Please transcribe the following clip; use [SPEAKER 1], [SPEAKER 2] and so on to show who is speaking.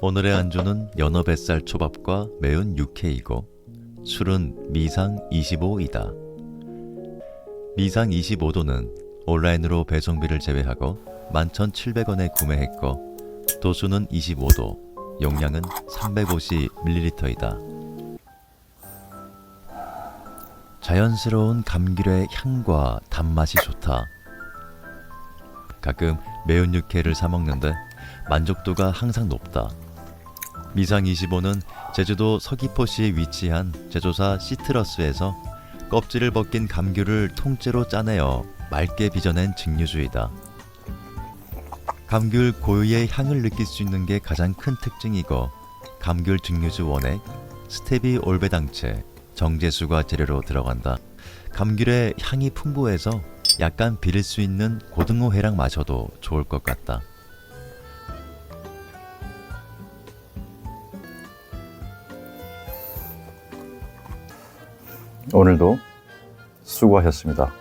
[SPEAKER 1] 오늘의 안주는 연어 뱃살 초밥과 매운 육회이고 술은 미상 25이다. 미상 25도는 온라인으로 배송비를 제외하고 11,700원에 구매했고 도수는 25도, 용량은 350ml이다. 자연스러운 감귤의 향과 단맛이 좋다. 가끔 매운 육회를 사 먹는데 만족도가 항상 높다. 미상 25는 제주도 서귀포시에 위치한 제조사 시트러스에서 껍질을 벗긴 감귤을 통째로 짜내어 맑게 빚어낸 증류주이다. 감귤 고유의 향을 느낄 수 있는 게 가장 큰 특징이고 감귤 증류주 원액, 스테비 올베당체, 정제수가 재료로 들어간다. 감귤의 향이 풍부해서 약간 비릴 수 있는 고등어 회랑 마셔도 좋을 것 같다.
[SPEAKER 2] 오늘도 수고하셨습니다.